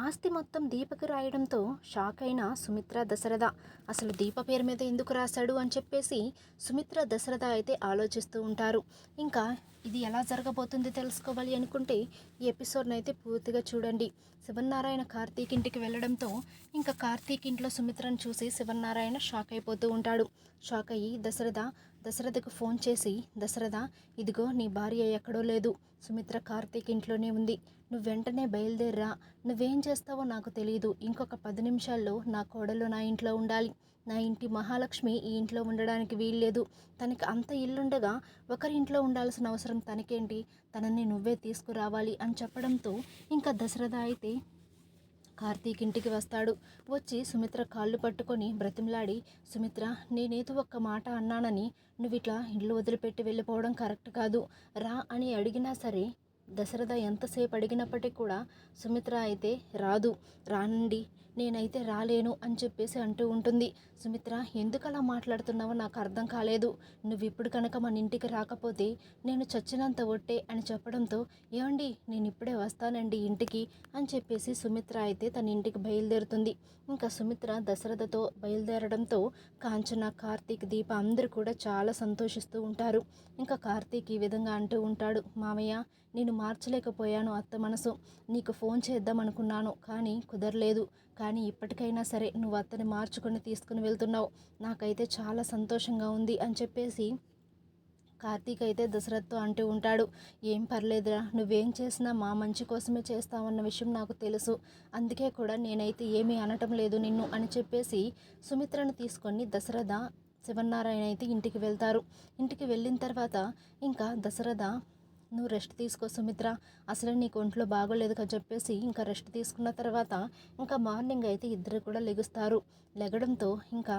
ఆస్తి మొత్తం దీపకి రాయడంతో షాక్ అయిన సుమిత్ర దశరథ అసలు దీప పేరు మీద ఎందుకు రాశాడు? అని చెప్పేసి సుమిత్ర దశరథ అయితే ఆలోచిస్తూ ఉంటారు. ఇంకా ఇది ఎలా జరగబోతుంది తెలుసుకోవాలి అనుకుంటే ఈ ఎపిసోడ్ని అయితే పూర్తిగా చూడండి. శివనారాయణ కార్తీక్ ఇంటికి వెళ్ళడంతో ఇంకా కార్తీక్ ఇంట్లో సుమిత్రను చూసి శివనారాయణ షాక్ అయిపోతూ ఉంటాడు. షాక్ అయ్యి దశరథ దశరథకు ఫోన్ చేసి దశరథ ఇదిగో నీ భార్య ఎక్కడో లేదు. సుమిత్ర కార్తీక్ ఇంట్లోనే ఉంది. నువ్వు వెంటనే బయలుదేరరా. నువ్వేం చేస్తావో నాకు తెలియదు ఇంకొక పది నిమిషాల్లో నా కోడలు నా ఇంట్లో ఉండాలి. నా ఇంటి మహాలక్ష్మి ఈ ఇంట్లో ఉండడానికి వీల్లేదు. తనకి అంత ఇల్లుండగా ఒకరి ఇంట్లో ఉండాల్సిన అవసరం తనకేంటి? తనని నువ్వే తీసుకురావాలి అని చెప్పడంతో ఇంకా దశరథ అయితే కార్తీక్ ఇంటికి వస్తాడు. వచ్చి సుమిత్ర కాళ్ళు పట్టుకొని బ్రతిమలాడి సుమిత్ర నేనేదో ఒక్క మాట అన్నానని నువ్వు ఇట్లా ఇల్లు వదిలిపెట్టి వెళ్ళిపోవడం కరెక్ట్ కాదు. రా అని అడిగినా సరే దశరథ ఎంతసేపు అడిగినప్పటికీ కూడా సుమిత్ర అయితే రాదు. రానండి. నేనైతే రాలేను అని చెప్పేసి అంటూ ఉంటుంది. సుమిత్ర ఎందుకు అలా మాట్లాడుతున్నావో నాకు అర్థం కాలేదు. నువ్వు ఇప్పుడు కనుక మన ఇంటికి రాకపోతే నేను చచ్చినంత ఒట్టే అని చెప్పడంతో ఏమండి నేను ఇప్పుడే వస్తానండి ఇంటికి అని చెప్పేసి సుమిత్ర అయితే తన ఇంటికి బయలుదేరుతుంది. ఇంకా సుమిత్ర దశరథతో బయలుదేరడంతో కాంచన కార్తీక్ దీప అందరూ కూడా చాలా సంతోషిస్తూ ఉంటారు. ఇంకా కార్తీక్ ఈ విధంగా అంటూ ఉంటాడు మామయ్య నేను మార్చలేకపోయాను అత్త మనసు. నీకు ఫోన్ చేద్దాం అనుకున్నాను కానీ కుదరలేదు. కానీ ఇప్పటికైనా సరే నువ్వు అత్తని మార్చుకొని తీసుకుని వెళ్తున్నావు. నాకైతే చాలా సంతోషంగా ఉంది అని చెప్పేసి కార్తీక్ అయితే దశరథ్తో అంటూ ఉంటాడు. ఏం పర్లేదురా నువ్వేం చేసినా మా మంచి కోసమే చేస్తావన్న విషయం నాకు తెలుసు. అందుకే కూడా నేనైతే ఏమీ అనటం లేదు నిన్ను అని చెప్పేసి సుమిత్రను తీసుకొని దశరథ శివనారాయణ అయితే ఇంటికి వెళ్తారు. ఇంటికి వెళ్ళిన తర్వాత ఇంకా దశరథ నువ్వు రెస్ట్ తీసుకో సుమిత్ర. అసలు నీకు ఒంట్లో బాగోలేదు కదా చెప్పేసి ఇంకా రెస్ట్ తీసుకున్న తర్వాత ఇంకా మార్నింగ్ అయితే ఇద్దరు కూడా లెగుస్తారు. లెగడంతో ఇంకా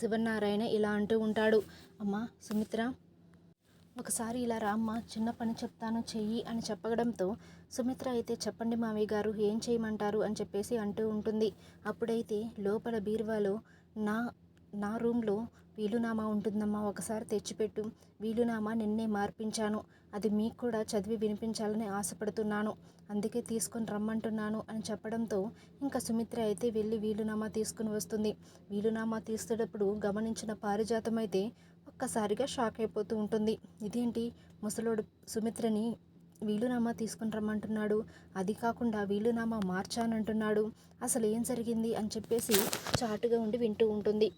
శివనారాయణ ఇలా అంటూ ఉంటాడు. అమ్మా సుమిత్ర ఒకసారి ఇలా రామ్మ చిన్న పని చెప్తాను చెయ్యి అని చెప్పడంతో సుమిత్ర అయితే చెప్పండి మావయ్య గారు ఏం చేయమంటారు అని చెప్పేసి అంటూ ఉంటుంది. అప్పుడైతే లోపల బీరువాలో నా నా రూమ్లో వీలునామా ఉంటుందమ్మా ఒకసారి తెచ్చిపెట్టు. వీలునామా నిన్నే మార్పించాను. అది మీకు కూడా చదివి వినిపించాలని ఆశపడుతున్నాను. అందుకే తీసుకొని రమ్మంటున్నాను అని చెప్పడంతో ఇంకా సుమిత్ర అయితే వెళ్ళి వీలునామా తీసుకుని వస్తుంది. వీలునామా తీసేటప్పుడు గమనించిన పారిజాతం అయితే ఒక్కసారిగా షాక్ అయిపోతూ ఉంటుంది. ఇదేంటి? ముసలోడు సుమిత్రని వీలునామా తీసుకుని రమ్మంటున్నాడు. అది కాకుండా వీలునామా మార్చానంటున్నాడు. అసలు ఏం జరిగింది? అని చెప్పేసి చాటుగా ఉండి వింటూ ఉంటుంది.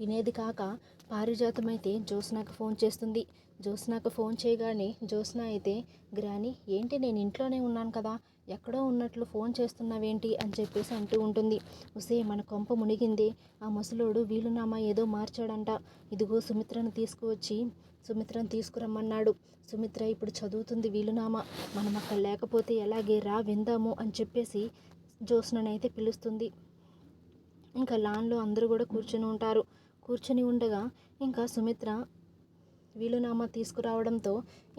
వినేది కాక పారిజాతమైతే జ్యోత్స్నాకు ఫోన్ చేస్తుంది. జ్యోత్స్నాకు ఫోన్ చేయగానే జ్యోత్స్న అయితే గ్రాని ఏంటి నేను ఇంట్లోనే ఉన్నాను కదా ఎక్కడో ఉన్నట్లు ఫోన్ చేస్తున్నావేంటి? అని చెప్పేసి అంటూ ఉంటుంది. ఉసే మన కొంప మునిగింది ఆ ముసలోడు వీలునామా ఏదో మార్చాడంట. ఇదిగో సుమిత్రను తీసుకువచ్చి సుమిత్రను తీసుకురమ్మన్నాడు. సుమిత్ర ఇప్పుడు చదువుతుంది వీలునామా. మనం అక్కడ లేకపోతే ఎలాగే రా విందాము అని చెప్పేసి జ్యోత్స్ననైతే పిలుస్తుంది. ఇంకా లాన్లో అందరూ కూడా కూర్చొని ఉంటారు. కూర్చొని ఉండగా ఇంకా సుమిత్ర వీలునామా తీసుకురావడంతో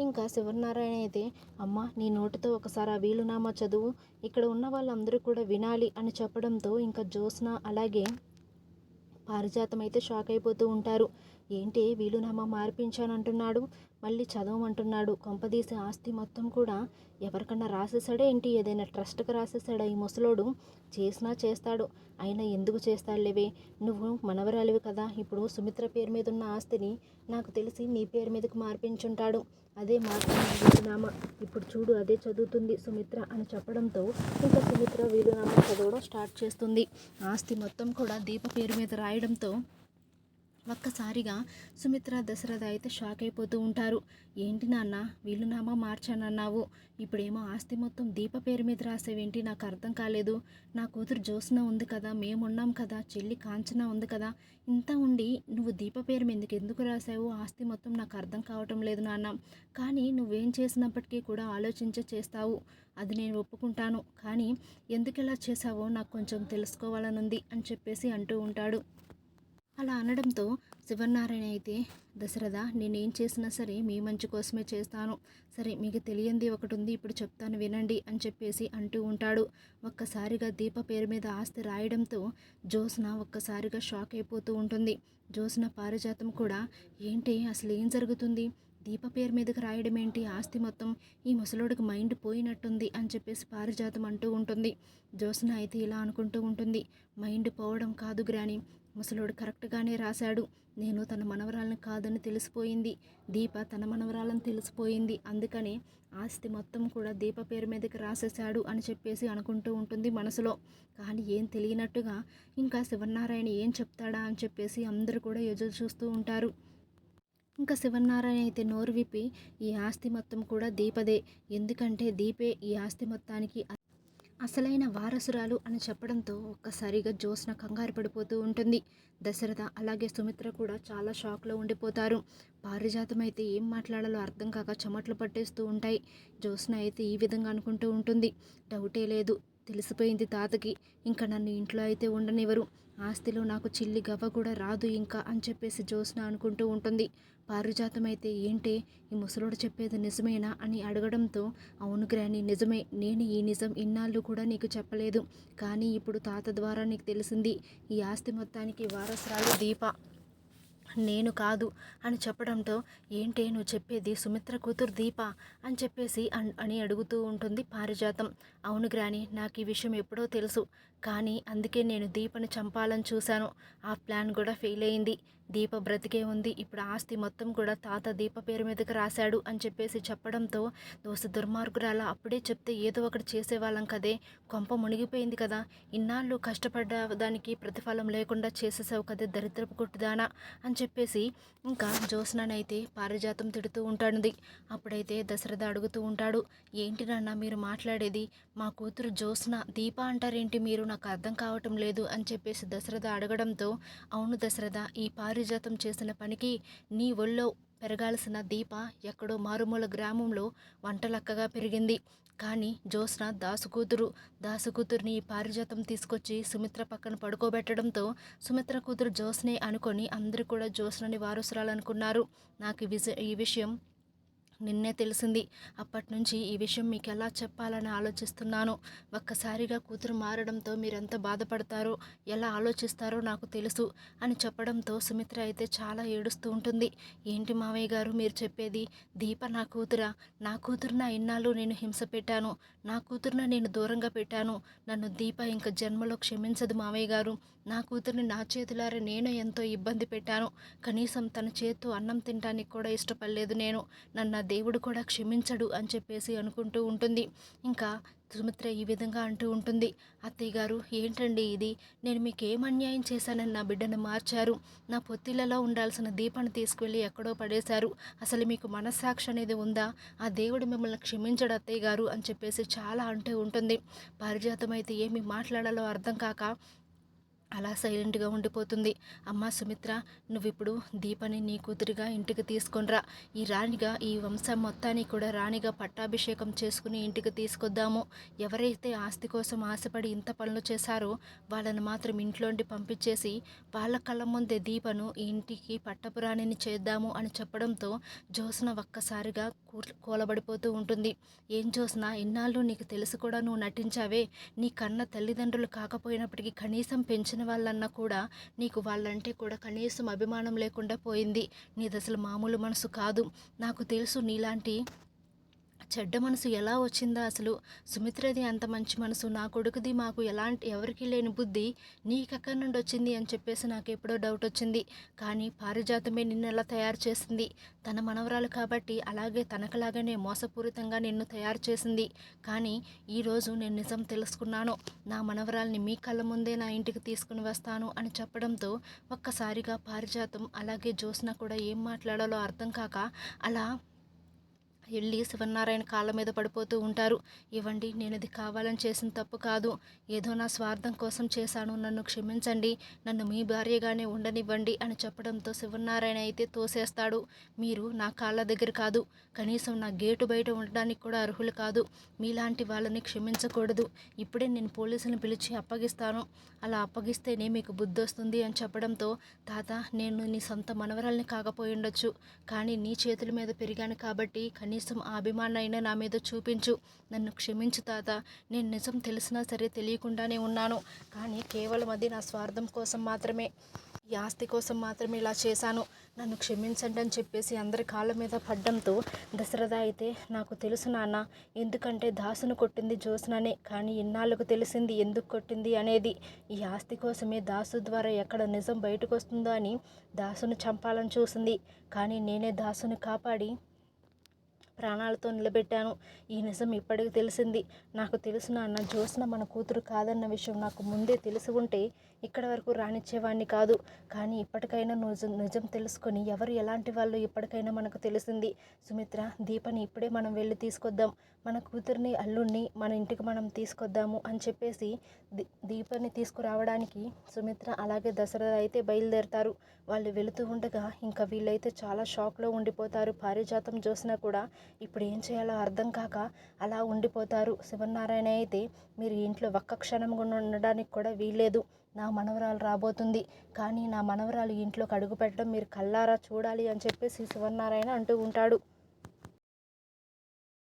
ఇంకా శివనారాయణ అయితే అమ్మ నీ నోటితో ఒకసారి ఆ వీలునామా చదువు. ఇక్కడ ఉన్న వాళ్ళందరూ కూడా వినాలి అని చెప్పడంతో ఇంకా జ్యోత్స్న అలాగే పారిజాతం అయితే షాక్ అయిపోతూ ఉంటారు. ఏంటి వీలునామా మార్పించానంటున్నాడు? మళ్ళీ చదవమంటున్నాడు. కొంపదీసి ఆస్తి మొత్తం కూడా ఎవరికన్నా రాసేసాడే ఏంటి? ఏదైనా ట్రస్ట్కి రాసేసాడా ఈ ముసలోడు? చేసినా చేస్తాడు. అయినా ఎందుకు చేస్తాడులేవే నువ్వు మనవరాలివి కదా. ఇప్పుడు సుమిత్ర పేరు మీద ఉన్న ఆస్తిని నాకు తెలిసి నీ పేరు మీదకి మార్పించుంటాడు. అదే మార్చిన వీలునామా. ఇప్పుడు చూడు అదే చదువుతుంది సుమిత్ర అని చెప్పడంతో ఇంకా సుమిత్ర వీలునామా చదవడం స్టార్ట్ చేస్తుంది. ఆస్తి మొత్తం కూడా దీప పేరు మీద రాయడంతో ఒక్కసారిగా సుమిత్ర దశరథ అయితే షాక్ అయిపోతూ ఉంటారు. ఏంటి నాన్న వీలునామా మార్చానన్నావు. ఇప్పుడేమో ఆస్తి మొత్తం దీప పేరు మీద రాసేవేంటి? నాకు అర్థం కాలేదు. నా కూతురు జ్యోత్స్న ఉంది కదా మేమున్నాం కదా చెల్లి కాంచన ఉంది కదా. ఇంత ఉండి నువ్వు దీప పేరు ఎందుకు ఎందుకు రాసావు? ఆస్తి మొత్తం నాకు అర్థం కావటం లేదు నాన్న. కానీ నువ్వేం చేసినప్పటికీ కూడా ఆలోచించే చేస్తావు. అది నేను ఒప్పుకుంటాను. కానీ ఎందుకు ఇలా చేసావో నాకు కొంచెం తెలుసుకోవాలనుంది అని చెప్పేసి అంటూ ఉంటాడు. అలా అనడంతో శివనారాయణ అయితే దశరథ నేనేం చేసినా సరే మీ మంచి కోసమే చేస్తాను. సరే మీకు తెలియంది ఒకటి ఉంది ఇప్పుడు చెప్తాను వినండి అని చెప్పేసి అంటూ ఉంటాడు. ఒక్కసారిగా దీప పేరు మీద ఆస్తి రాయడంతో జోస్న ఒక్కసారిగా షాక్ అయిపోతూ ఉంటుంది. జోస్న పారిజాతం కూడా ఏంటి అసలు ఏం జరుగుతుంది? దీప పేరు మీదకి రాయడం ఏంటి? ఆస్తి మొత్తం ఈ ముసలోడికి మైండ్ పోయినట్టుంది అని చెప్పేసి పారిజాతం అంటూ ఉంటుంది. జ్యోత్స్న అయితే ఇలా అనుకుంటూ ఉంటుంది. మైండ్ పోవడం కాదు గ్రాని ముసలోడు కరెక్ట్గానే రాశాడు. నేను తన మనవరాలను కాదని తెలిసిపోయింది. దీప తన మనవరాలను తెలిసిపోయింది. అందుకనే ఆస్తి మొత్తం కూడా దీప పేరు మీదకి రాసేశాడు అని చెప్పేసి అనుకుంటూ ఉంటుంది మనసులో. కానీ ఏం తెలియనట్టుగా ఇంకా శివనారాయణ ఏం చెప్తాడా అని చెప్పేసి అందరూ కూడా ఎదురు చూస్తూ ఉంటారు. ఇంకా శివనారాయణ అయితే నోరు విప్పి ఈ ఆస్తి మొత్తం కూడా దీపదే. ఎందుకంటే దీపే ఈ ఆస్తి మొత్తానికి అసలైన వారసురాలు అని చెప్పడంతో ఒక్కసారిగా జ్యోత్స్న కంగారు పడిపోతూ ఉంటుంది. దశరథ అలాగే సుమిత్ర కూడా చాలా షాక్లో ఉండిపోతారు. పారిజాతం అయితే ఏం మాట్లాడాలో అర్థం కాక చెమట్లు పట్టేస్తూ ఉంటాయి. జ్యోత్స్న అయితే ఈ విధంగా అనుకుంటూ ఉంటుంది. డౌటే లేదు. తెలిసిపోయింది తాతకి. ఇంకా నన్ను ఇంట్లో అయితే ఉండనివ్వరు. ఆస్తిలో నాకు చిల్లి గవ్వ కూడా రాదు ఇంకా అని చెప్పేసి జ్యోత్స్న అనుకుంటూ ఉంటుంది. పారిజాతం అయితే ఏంటి? ఈ ముసలోడు చెప్పేది నిజమేనా? అని అడగడంతో అవును గ్రాని నిజమే. నేను ఈ నిజం ఇన్నాళ్ళు కూడా నీకు చెప్పలేదు. కానీ ఇప్పుడు తాత ద్వారా నీకు తెలిసింది ఈ ఆస్తి మొత్తానికి వారసురాలు దీప. నేను కాదు అని చెప్పడంతో ఏంటి నువ్వు చెప్పేది సుమిత్ర కూతురు దీప? అని చెప్పేసి అన్- అని అడుగుతూ ఉంటుంది పారిజాతం. అవును గ్రాని నాకు ఈ విషయం ఎప్పుడో తెలుసు. కానీ అందుకే నేను దీపను చంపాలని చూశాను. ఆ ప్లాన్ కూడా ఫెయిల్ అయింది. దీప బ్రతికే ఉంది. ఇప్పుడు ఆస్తి మొత్తం కూడా తాత దీప పేరు మీదకి రాశాడు అని చెప్పేసి చెప్పడంతో దోస్తు దుర్మార్గురాల అప్పుడే చెప్తే ఏదో ఒకటి చేసేవాళ్ళం కదే. కొంప మునిగిపోయింది కదా. ఇన్నాళ్ళు కష్టపడ్డ దానికి ప్రతిఫలం లేకుండా చేసేసావు కదే దరిద్రపు కొట్టుదానా అని చెప్పేసి ఇంకా జ్యోత్స్ననైతే పారిజాతం తిడుతూ ఉంటాడుది అప్పుడైతే దశరథ అడుగుతూ ఉంటాడు ఏంటి నాన్న మీరు మాట్లాడేది? మా కూతురు జోస్న దీప అంటారేంటి మీరు? నాకు అర్థం కావటం లేదు అని చెప్పేసి దశరథ అడగడంతో అవును దశరథ ఈ పారిజాతం చేసిన పనికి నీ ఒళ్ళో పెరగాల్సిన దీప ఎక్కడో మారుమూల గ్రామంలో వంటలక్కగా పెరిగింది. కానీ జ్యోత్స్న దాసు కూతురు దాసు ఈ పారిజాతం తీసుకొచ్చి సుమిత్ర పక్కన పడుకోబెట్టడంతో సుమిత్ర కూతురు జ్యోత్స్నే అనుకొని అందరూ కూడా జ్యోత్స్నని వారసురాలనుకున్నారు. నాకు విజ- ఈ విషయం నిన్నే తెలిసింది. అప్పటి నుంచి ఈ విషయం మీకు ఎలా చెప్పాలని ఆలోచిస్తున్నాను. ఒక్కసారిగా కూతురు మారడంతో మీరెంత బాధపడతారో ఎలా ఆలోచిస్తారో నాకు తెలుసు అని చెప్పడంతో సుమిత్ర అయితే చాలా ఏడుస్తూ ఉంటుంది. ఏంటి మావయ్య గారు మీరు చెప్పేది? దీప నా కూతురా. నా కూతురు నా ఇన్నాళ్ళు నేను హింస పెట్టాను. నా కూతురున నేను దూరంగా పెట్టాను. నన్ను దీప ఇంకా జన్మలో క్షమించదు మావయ్య గారు. నా కూతుర్ని నా చేతులారా నేను ఎంతో ఇబ్బంది పెట్టాను. కనీసం తన చేత్తో అన్నం తినడానికి కూడా ఇష్టపడలేదు నేను. నన్ను దేవుడు కూడా క్షమించడు అని చెప్పేసి అనుకుంటూ ఉంటుంది. ఇంకా సుమిత్ర ఈ విధంగా అంటూ ఉంటుంది. అత్తయ్య గారు ఏంటండి ఇది? నేను మీకు ఏం అన్యాయం చేశానని నా బిడ్డను మార్చారు. నా పొత్తిలలో ఉండాల్సిన దీపాన్ని తీసుకువెళ్ళి ఎక్కడో పడేశారు. అసలు మీకు మనస్సాక్షి అనేది ఉందా? ఆ దేవుడు మిమ్మల్ని క్షమించడు అత్తయ్య గారు అని చెప్పేసి చాలా అంటూ ఉంటుంది. పారిజాతం అయితే ఏమి మాట్లాడాలో అర్థం కాక అలా సైలెంట్గా ఉండిపోతుంది. అమ్మ సుమిత్ర నువ్వు ఇప్పుడు దీపని నీ కూతురిగా ఇంటికి తీసుకొనిరా. ఈ రాణిగా ఈ వంశం మొత్తాన్ని కూడా రాణిగా పట్టాభిషేకం చేసుకుని ఇంటికి తీసుకొద్దాము. ఎవరైతే ఆస్తి కోసం ఆశపడి ఇంత పనులు చేశారో వాళ్ళని మాత్రం ఇంట్లోండి పంపించేసి వాళ్ళ కళ్ళ ముందే దీపను ఈ ఇంటికి పట్టపురాణిని చేద్దాము అని చెప్పడంతో జ్యోత్స్న ఒక్కసారిగా కూలబడిపోతూ ఉంటుంది. ఏం జ్యోత్స్న ఇన్నాళ్ళు నీకు తెలుసు కూడా నువ్వు నటించావే. నీ కన్న తల్లిదండ్రులు కాకపోయినప్పటికీ కనీసం పెంచిన వాళ్ళన్నా కూడా నీకు వాళ్ళంటే కూడా కనీసం అభిమానం లేకుండా పోయింది. నీది అసలు మామూలు మనసు కాదు. నాకు తెలుసు నీలాంటి చెడ్డ మనసు ఎలా వచ్చిందా అసలు? సుమిత్రది అంత మంచి మనసు నా కొడుకుది మాకు ఎలాంటి ఎవరికీ లేని బుద్ధి నీకెక్కడి నుండి వచ్చింది అని చెప్పేసి నాకు ఎప్పుడో డౌట్ వచ్చింది. కానీ పారిజాతమే నిన్ను ఎలా తయారు చేసింది? తన మనవరాలు కాబట్టి అలాగే తనకలాగానే మోసపూరితంగా నిన్ను తయారు చేసింది. కానీ ఈరోజు నేను నిజం తెలుసుకున్నాను. నా మనవరాల్ని మీ కళ్ళ ముందే నా ఇంటికి తీసుకుని వస్తాను అని చెప్పడంతో ఒక్కసారిగా పారిజాతం అలాగే జ్యోత్స్న కూడా ఏం మాట్లాడాలో అర్థం కాక అలా వెళ్ళి శివనారాయణ కాళ్ళ మీద పడిపోతూ ఉంటారు. ఇవ్వండి నేను ఇది కావాలని చేసిన తప్పు కాదు. ఏదో నా స్వార్థం కోసం చేశాను నన్ను క్షమించండి నన్ను మీ భార్యగానే ఉండనివ్వండి అని చెప్పడంతో శివనారాయణ అయితే తోసేస్తాడు. మీరు నా కాళ్ళ దగ్గర కాదు కనీసం నా గేటు బయట ఉండడానికి కూడా అర్హులు కాదు. మీలాంటి వాళ్ళని క్షమించకూడదు. ఇప్పుడే నేను పోలీసులను పిలిచి అప్పగిస్తాను. అలా అప్పగిస్తేనే మీకు బుద్ధి వస్తుంది అని చెప్పడంతో తాత నేను నీ సొంత మనవరాల్ని కాకపోయి ఉండొచ్చు. కానీ నీ చేతుల మీద పెరిగాను కాబట్టి కనీసం ఆ అభిమానైనా నా మీద చూపించు. నన్ను క్షమించు తాత. నేను నిజం తెలిసినా సరే తెలియకుండానే ఉన్నాను. కానీ కేవలం అది నా స్వార్థం కోసం మాత్రమే. ఈ ఆస్తి కోసం మాత్రమే ఇలా చేశాను. నన్ను క్షమించండి అని చెప్పేసి అందరి కాళ్ళ మీద పడ్డంతో దశరథ అయితే నాకు తెలుసు నాన్న. ఎందుకంటే దాసును కొట్టింది జ్యోత్స్ననే. కానీ ఇన్నాళ్ళకు తెలిసింది ఎందుకు కొట్టింది అనేది. ఈ ఆస్తి కోసమే దాసు ద్వారా ఎక్కడ నిజం బయటకు వస్తుందో అని దాసును చంపాలని చూసింది. కానీ నేనే దాసును కాపాడి ప్రాణాలతో నిలబెట్టాను. ఈ నిజం ఇప్పటికి తెలిసింది. నాకు తెలుసు నాన్న జ్యోత్స్న మన కూతురు కాదన్న విషయం నాకు ముందే తెలిసి ఉంటే ఇక్కడ వరకు రానిచ్చేవాడిని కాదు. కానీ ఇప్పటికైనా నిజం నిజం తెలుసుకొని ఎవరు ఎలాంటి వాళ్ళు ఇప్పటికైనా మనకు తెలిసింది. సుమిత్ర దీపని ఇప్పుడే మనం వెళ్ళి తీసుకొద్దాం. మన కూతుర్ని అల్లుడిని మన ఇంటికి మనం తీసుకొద్దాము అని చెప్పేసి దీ దీపని తీసుకురావడానికి సుమిత్ర అలాగే దసరా అయితే బయలుదేరతారు. వాళ్ళు వెళుతూ ఉండగా ఇంకా వీళ్ళైతే చాలా షాక్లో ఉండిపోతారు. పారిజాతం చూసినా కూడా ఇప్పుడు ఏం చేయాలో అర్థం కాక అలా ఉండిపోతారు. శివనారాయణ అయితే మీరు ఇంట్లో ఒక్క క్షణం కూడా ఉండడానికి కూడా వీల్లేదు. నా మనవరాలు రాబోతుంది. కానీ నా మనవరాలు ఇంట్లోకి అడుగు పెట్టడం మీరు కల్లారా చూడాలి అని చెప్పేసి శివనారాయణ అంటూ ఉంటాడు.